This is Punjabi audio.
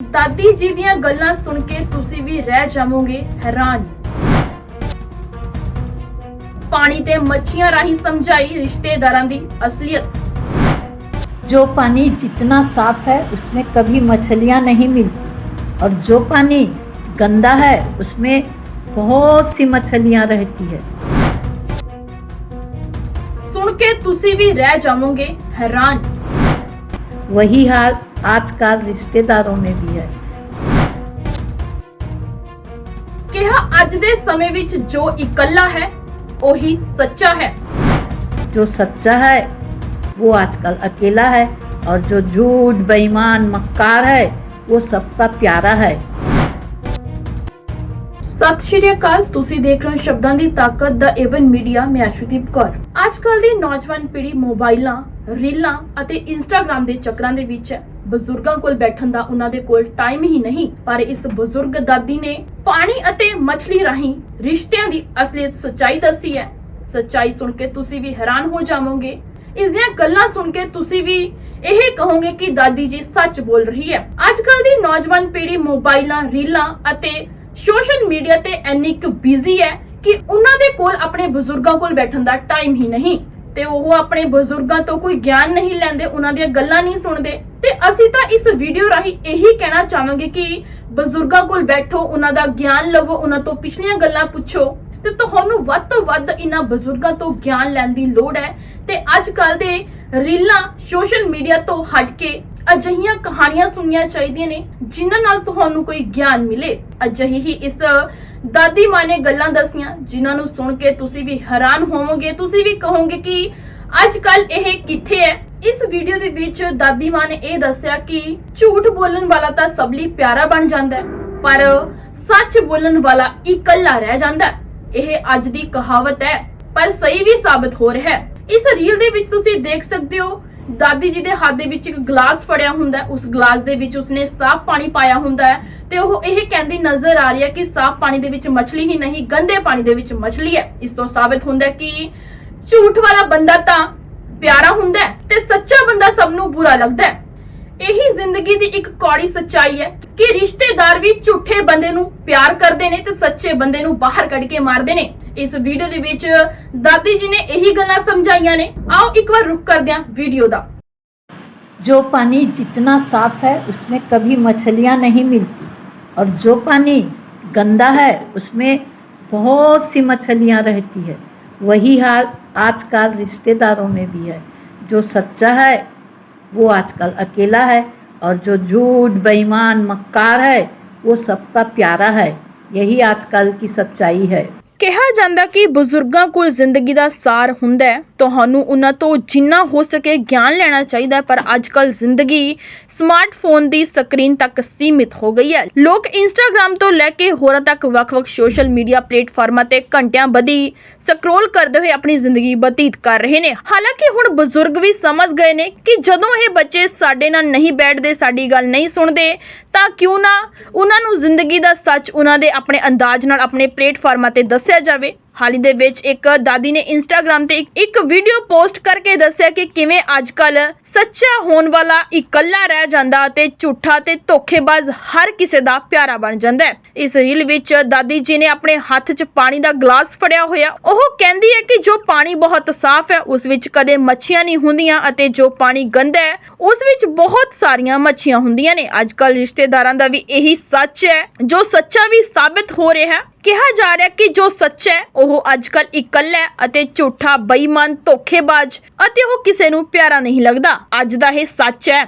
ਦਾਦੀ ਜੀ ਦੀਆਂ ਗੱਲਾਂ ਸੁਣ ਕੇ ਤੁਸੀਂ ਵੀ ਰਹਿ ਜਾਵੋਗੇ ਹੈਰਾਨ ਪਾਣੀ ਤੇ ਮੱਛੀਆਂ ਰਾਹੀਂ ਸਮਝਾਈ ਰਿਸ਼ਤੇਦਾਰਾਂ ਦੀ ਅਸਲੀਅਤ जो पानी जितना साफ है उसमें कभी मछलियाँ नहीं मिलती और जो पानी गंदा है उसमें बहुत सी मछलियाँ रहती है ਸੁਣ ਕੇ ਤੁਸੀਂ ਵੀ ਰਹਿ ਜਾਵੋਗੇ ਹੈਰਾਨ वही हाल आजकल रिश्तेदारों में भी है ਕਿਹਾ ਅੱਜ ਦੇ ਸਮੇਂ ਵਿੱਚ ਜੋ ਇਕੱਲਾ ਹੈ ਉਹੀ ਸੱਚਾ ਹੈ जो सच्चा है वो आजकल अकेला है और जो झूठ बेईमान मक्कार है वो सबका प्यारा है ਸਤਿ ਸ਼੍ਰੀ ਅਕਾਲ ਤੁਸੀਂ ਦੇਖ ਰਹੇ ਹੋ ਸ਼ਬਦਾਂ ਦੀ ਤਾਕਤ ਦਾ ਏਵਨ ਮੀਡੀਆ ਮੈਂ ਅਸ਼ੂਦੀਪ ਕੌਰ ਅੱਜ ਕੱਲ ਦੀ ਨੌਜਵਾਨ ਪੀੜ੍ਹੀ ਮੋਬਾਈਲਾਂ ਰੀਲਾਂ ਅਤੇ ਇੰਸਟਾਗ੍ਰam ਦੇ ਚੱਕਰਾਂ ਦੇ ਵਿੱਚ ਹੈ ਬਜ਼ੁਰਗਾਂ ਕੋਲ ਬੈਠਣ ਦਾ ਉਹਨਾਂ ਦੇ ਕੋਲ ਟਾਈਮ ਹੀ ਨਹੀਂ, ਪਰ ਇਸ ਬਜ਼ੁਰਗ ਦਾਦੀ ਨੇ ਪਾਣੀ ਅਤੇ ਮੱਛਲੀ ਰਾਹੀਂ ਰਿਸ਼ਤਿਆਂ ਦੀ ਅਸਲੀਅਤ ਸੱਚਾਈ ਦੱਸੀ ਹੈ। ਸੱਚਾਈ ਸੁਣ ਕੇ ਤੁਸੀਂ ਵੀ ਹੈਰਾਨ ਹੋ ਜਾਵੋਗੇ। ਇਸ ਦੀਆਂ ਗੱਲਾਂ ਸੁਣ ਕੇ ਤੁਸੀਂ ਵੀ ਇਹ ਕਹੋਗੇ ਕਿ ਦਾਦੀ ਜੀ ਸੱਚ ਬੋਲ ਰਹੀ ਹੈ। ਅੱਜ ਕੱਲ ਦੀ ਨੌਜਵਾਨ ਪੀੜ੍ਹੀ ਮੋਬਾਈਲਾਂ, ਰੀਲਾਂ ਅਤੇ ਸੋਸ਼ਲ ਮੀਡੀਆ ਤੇ ਇੰਨੀ ਕੁ ਬਿਜ਼ੀ ਹੈ ਕਿ ਉਹਨਾਂ ਦੇ ਕੋਲ ਆਪਣੇ ਬਜ਼ੁਰਗਾਂ ਕੋਲ ਬੈਠਣ ਦਾ ਟਾਈਮ ਹੀ ਨਹੀਂ। ਤੇ ਉਹ ਆਪਣੇ ਬਜ਼ੁਰਗਾਂ ਤੋਂ ਕੋਈ ਗਿਆਨ ਨਹੀਂ ਲੈਂਦੇ, ਉਹਨਾਂ ਦੀਆਂ ਗੱਲਾਂ ਨਹੀਂ ਸੁਣਦੇ। ਤੇ ਅਸੀਂ ਤਾਂ ਇਸ ਵੀਡੀਓ ਰਾਹੀਂ ਇਹੀ ਕਹਿਣਾ ਚਾਹਾਂਗੇ ਕਿ ਬਜ਼ੁਰਗਾਂ ਕੋਲ ਬੈਠੋ, ਉਹਨਾਂ ਦਾ ਗਿਆਨ ਲਵੋ, ਉਹਨਾਂ ਤੋਂ ਪਿਛਲੀਆਂ ਗੱਲਾਂ ਪੁੱਛੋ। ਤੇ ਤੁਹਾਨੂੰ ਵੱਧ ਤੋਂ ਵੱਧ ਇਹਨਾਂ ਬਜ਼ੁਰਗਾਂ ਤੋਂ ਗਿਆਨ ਲੈਣ ਦੀ ਲੋੜ ਹੈ। ਤੇ ਅੱਜ ਕੱਲ ਦੇ ਰੀਲਾਂ ਸੋਸ਼ਲ ਮੀਡੀਆ ਤੋਂ ਹਟ ਕੇ ਅਜਿਹੀਆਂ ਕਹਾਣੀਆਂ ਸੁਣਨੀਆਂ ਚਾਹੀਦੀਆਂ ਨੇ, ਜਿਨ੍ਹਾਂ ਨਾਲ ਤੁਹਾਨੂੰ ਕੋਈ ਗਿਆਨ ਮਿਲੇ। ਅਜਿਹੀ ਹੀ ਇਸ ਦਾਦੀ ਮਾਂ ਨੇ ਗੱਲਾਂ ਦਸੀਆਂ, ਜਿਨ੍ਹਾਂ ਨੂੰ ਸੁਣ ਕੇ ਤੁਸੀਂ ਵੀ ਹੈਰਾਨ ਹੋਵੋਗੇ। ਤੁਸੀਂ ਵੀ ਕਹੋਗੇ ਕਿ ਅੱਜ ਕੱਲ ਇਹ ਕਿੱਥੇ ਹੈ? ਇਸ ਵੀਡੀਓ ਦੇ ਵਿੱਚ ਦਾਦੀ ਮਾਂ ਨੇ ਇਹ ਦੱਸਿਆ ਕਿ ਝੂਠ ਬੋਲਣ ਵਾਲਾ ਤਾਂ ਸਭ ਲਈ ਪਿਆਰਾ ਬਣ ਜਾਂਦਾ ਹੈ, ਪਰ ਸੱਚ ਬੋਲਣ ਵਾਲਾ ਇਕੱਲਾ ਰਹਿ ਜਾਂਦਾ ਹੈ। ਇਹ ਅੱਜ ਦੀ ਕਹਾਵਤ ਹੈ, ਪਰ ਸਹੀ ਵੀ ਸਾਬਤ ਹੋ ਰਿਹਾ ਹੈ। ਇਸ ਰੀਲ ਦੇ ਵਿੱਚ ਤੁਸੀਂ ਦੇਖ ਸਕਦੇ ਹੋ ਦਾਦੀ ਜੀ ਦੇ ਹੱਥ ਦੇ ਵਿੱਚ ਇੱਕ ਗਲਾਸ ਫੜਿਆ ਹੁੰਦਾ ਉਸ ਗਲਾਸ ਦੇ ਵਿੱਚ ਉਸਨੇ ਸਾਫ਼ ਪਾਣੀ ਪਾਇਆ ਹੁੰਦਾ ਹੈ ਤੇ ਉਹ ਇਹ ਕਹਿੰਦੀ ਨਜ਼ਰ ਆ ਰਹੀ ਹੈ ਕਿ ਸਾਫ਼ ਪਾਣੀ ਦੇ ਵਿੱਚ ਮੱਛਲੀ ਹੀ ਨਹੀਂ, ਗੰਦੇ ਪਾਣੀ ਦੇ ਵਿੱਚ ਮੱਛਲੀ ਹੈ। ਇਸ ਤੋਂ ਸਾਬਤ ਹੁੰਦਾ ਹੈ ਕਿ ਝੂਠ ਵਾਲਾ ਬੰਦਾ ਤਾਂ ਪਿਆਰਾ ਹੁੰਦਾ ਹੈ ਤੇ ਸੱਚਾ ਬੰਦਾ ਸਭ ਨੂੰ ਬੁਰਾ ਲੱਗਦਾ ਹੈ। ਇਹੀ ਜ਼ਿੰਦਗੀ ਦੀ ਇੱਕ ਕੌੜੀ ਸੱਚਾਈ ਹੈ ਕਿ ਰਿਸ਼ਤੇਦਾਰ ਵੀ ਝੂਠੇ ਬੰਦੇ ਨੂੰ ਪਿਆਰ ਕਰਦੇ ਨੇ ਤੇ ਸੱਚੇ ਬੰਦੇ ਨੂੰ ਬਾਹਰ ਕੱਢ ਕੇ ਮਾਰਦੇ ਨੇ। ਇਸ ਵੀਡੀਓ ਦੇ ਵਿੱਚ ਦਾਦੀ ਜੀ ਨੇ ਇਹੀ ਗੱਲਾਂ ਸਮਝਾਈਆਂ ਨੇ ਆਓ ਇੱਕ ਵਾਰ ਰੁਕ ਕਰਦੇ ਹਾਂ ਵੀਡੀਓ ਦਾ जो पानी जितना साफ है उसमें कभी मछलियाँ नहीं मिलती और जो पानी गंदा है उसमें बहुत सी मछलियाँ रहती है वही हाल आजकल रिश्तेदारों में भी है जो सच्चा है वो आजकल अकेला है और जो झूठ बेईमान मक्कार है वो सबका प्यारा है यही आजकल की सच्चाई है ਕਿਹਾ ਜਾਂਦਾ ਕਿ ਬਜ਼ੁਰਗਾਂ ਕੋਲ ਜ਼ਿੰਦਗੀ ਦਾ ਸਾਰ ਹੁੰਦਾ ਹੈ। ਤੁਹਾਨੂੰ ਉਹਨਾਂ ਤੋਂ ਜਿੰਨਾ ਹੋ ਸਕੇ ਗਿਆਨ ਲੈਣਾ ਚਾਹੀਦਾ ਹੈ, ਪਰ ਅੱਜਕੱਲ ਜ਼ਿੰਦਗੀ ਸਮਾਰਟਫੋਨ ਦੀ ਸਕਰੀਨ ਤੱਕ ਸੀਮਿਤ ਹੋ ਗਈ ਹੈ। ਲੋਕ ਇੰਸਟਾਗ੍ਰam ਤੋਂ ਲੈ ਕੇ ਹੋਰਾਂ ਤੱਕ ਵੱਖ-ਵੱਖ ਸੋਸ਼ਲ ਮੀਡੀਆ ਪਲੇਟਫਾਰਮਾਂ ਤੇ ਘੰਟਿਆਂ ਬੱਧੀ ਸਕਰੋਲ ਕਰਦੇ ਹੋਏ ਆਪਣੀ ਜ਼ਿੰਦਗੀ ਬਤੀਤ ਕਰ ਰਹੇ ਨੇ। ਹਾਲਾਂਕਿ ਹੁਣ ਬਜ਼ੁਰਗ ਵੀ ਸਮਝ ਗਏ ਨੇ ਕਿ ਜਦੋਂ ਇਹ ਬੱਚੇ ਸਾਡੇ ਨਾਲ ਨਹੀਂ ਬੈਠਦੇ, ਸਾਡੀ ਗੱਲ ਨਹੀਂ ਸੁਣਦੇ, ਤਾਂ ਕਿਉਂ ਨਾ ਉਹਨਾਂ ਨੂੰ ਜ਼ਿੰਦਗੀ ਦਾ ਸੱਚ ਉਹਨਾਂ ਦੇ ਆਪਣੇ ਅੰਦਾਜ਼ ਨਾਲ, ਆਪਣੇ ਪਲੇਟਫਾਰਮਾਂ ਤੇ ਦੱਸ ਦੱਸਿਆ ਜਾਵੇ, ਹਾਲ ਦੇ ਵਿੱਚ ਇੱਕ ਦਾਦੀ ਨੇ ਇੰਸਟਾਗ੍ਰam ਤੇ ਇੱਕ ਵੀਡੀਓ ਪੋਸਟ ਕਰਕੇ ਦੱਸਿਆ ਕਿ ਕਿਵੇਂ ਅੱਜਕੱਲ ਸੱਚਾ ਹੋਣ ਵਾਲਾ ਇਕੱਲਾ ਰਹਿ ਜਾਂਦਾ ਤੇ ਝੂਠਾ ਤੇ ਧੋਖੇਬਾਜ਼ ਹਰ ਕਿਸੇ ਦਾ ਪਿਆਰਾ ਬਣ ਜਾਂਦਾ ਹੈ। ਇਸ ਰੀਲ ਵਿੱਚ ਦਾਦੀ ਜੀ ਨੇ ਆਪਣੇ ਹੱਥ 'ਚ ਪਾਣੀ ਦਾ ਗਲਾਸ ਫੜਿਆ ਹੋਇਆ। ਉਹ ਕਹਿੰਦੀ ਹੈ ਕਿ ਜੋ ਪਾਣੀ ਬਹੁਤ ਸਾਫ਼ ਹੈ, ਉਸ ਵਿੱਚ ਕਦੇ ਮੱਛੀਆਂ ਨਹੀਂ ਹੁੰਦੀਆਂ ਅਤੇ ਜੋ ਪਾਣੀ ਗੰਦਾ ਹੈ, ਉਸ ਵਿੱਚ ਬਹੁਤ ਸਾਰੀਆਂ ਮੱਛੀਆਂ ਹੁੰਦੀਆਂ ਨੇ। ਅੱਜਕੱਲ ਰਿਸ਼ਤੇਦਾਰਾਂ ਦਾ ਵੀ ਇਹੀ ਸੱਚ ਹੈ, ਜੋ ਸੱਚਾ ਵੀ ਸਾਬਤ ਹੋ ਰਿਹਾ ਹੈ ਕਿਹਾ ਜਾ ਰਿਹਾ ਕਿ ਜੋ ਸੱਚ ਹੈ, ਉਹ ਅੱਜਕੱਲ ਇਕੱਲਾ ਹੈ ਅਤੇ ਝੂਠਾ, ਬੇਈਮਾਨ, ਧੋਖੇਬਾਜ਼ ਅਤੇ ਉਹ ਕਿਸੇ ਨੂੰ ਪਿਆਰਾ ਨਹੀਂ ਲੱਗਦਾ। ਅੱਜ ਦਾ ਇਹ ਸੱਚ ਹੈ।